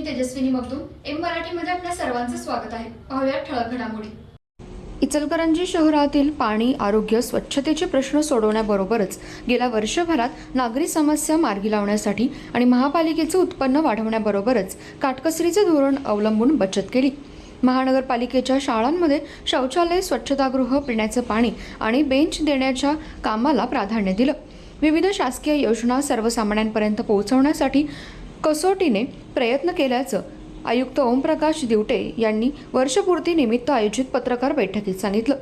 मी Tejaswini Magdum M मराठीमध्ये आपल्या सर्वांचं स्वागत आहे. पाहूया ठळक घडामोडी. इचलकरंजी शहरातील पाणी आरोग्य स्वच्छतेचे प्रश्न सोडवण्याबरोबरच गेल्या वर्षभरात नागरी समस्या मार्गी लावण्यासाठी आणि महापालिकेचं उत्पन्न वाढवण्याबरोबरच काटकसरीचे धोरण अवलंबून बचत केली. महानगरपालिकेच्या शाळांमध्ये शौचालय स्वच्छतागृह पिण्याचं पाणी आणि बेंच देण्याच्या कामाला प्राधान्य दिलं. विविध शासकीय योजना सर्वसामान्यांपर्यंत पोहोचवण्यासाठी कसोटीने प्रयत्न केल्याचं आयुक्त ओमप्रकाश दिवटे यांनी वर्षपूर्ती निमित्त आयोजित पत्रकार बैठकीत सांगितलं.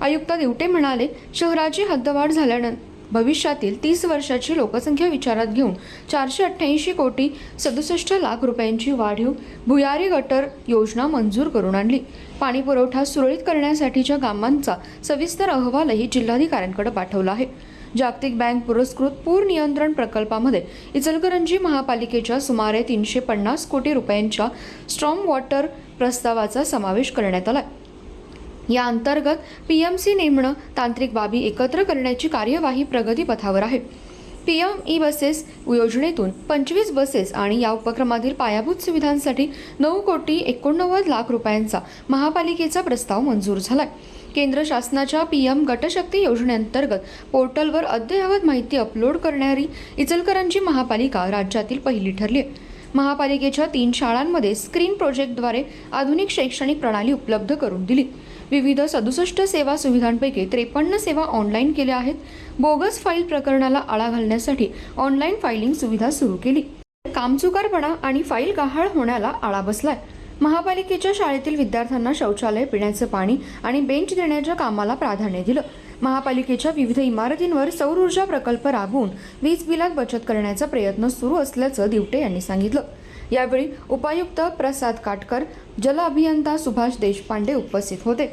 आयुक्त दिवटे म्हणाले शहराची हद्दवाढ झाल्यानं भविष्यातील तीस वर्षाची लोकसंख्या विचारात घेऊन चारशे अठ्ठ्याऐंशी कोटी सदुसष्ट लाख रुपयांची वाढीव भुयारी गटर योजना मंजूर करून आणली. पाणी पुरवठा सुरळीत करण्यासाठीच्या कामांचा सविस्तर अहवालही जिल्हाधिकाऱ्यांकडे पाठवला आहे. जागतिक बँक पुरस्कृत पूर नियंत्रण प्रकल्पामध्ये इचलकरंजी महापालिकेच्या सुमारे तीनशे पन्नास कोटी रुपयांच्या स्ट्रॉम वॉटर प्रस्तावाचा समावेश करण्यात आला या अंतर्गत पीएमसी नेमणं तांत्रिक बाबी एकत्र करण्याची कार्यवाही प्रगतीपथावर आहे. पी एम ई बसेस योजनेतून पंचवीस बसेस आणि या उपक्रमातील पायाभूत सुविधांसाठी नऊ कोटी एकोणनव्वद लाख रुपयांचा महापालिकेचा प्रस्ताव मंजूर झालाय. केंद्र शासनाच्या पीएम गटशक्ती योजनेअंतर्गत पोर्टलवर अद्ययावत माहिती अपलोड करणारी इचलकरांची महापालिका राज्यातील पहिली ठरली आहे महापालिकेच्या तीन शाळांमध्ये स्क्रीन प्रोजेक्टद्वारे आधुनिक शैक्षणिक प्रणाली उपलब्ध करून दिली. विविध सदुसष्ट सेवा सुविधांपैकी त्रेपन्न सेवा ऑनलाईन केल्या आहेत. बोगस फाईल प्रकरणाला आळा घालण्यासाठी ऑनलाईन फायलिंग सुविधा सुरू केली. कामचुकारपणा आणि फाईल गहाळ होण्याला आळा बसलाय. महापालिकेच्या शाळेतील विद्यार्थ्यांना शौचालय पिण्याचं पाणी आणि बेंच देण्याच्या कामाला प्राधान्य दिलं. महापालिकेच्या विविध इमारतींवर सौर ऊर्जा प्रकल्प राबवून वीज बिलात बचत करण्याचा प्रयत्न सुरू असल्याचं दिवटे यांनी सांगितलं. यावेळी उपायुक्त प्रसाद काटकर जल अभियंता सुभाष देशपांडे उपस्थित होते.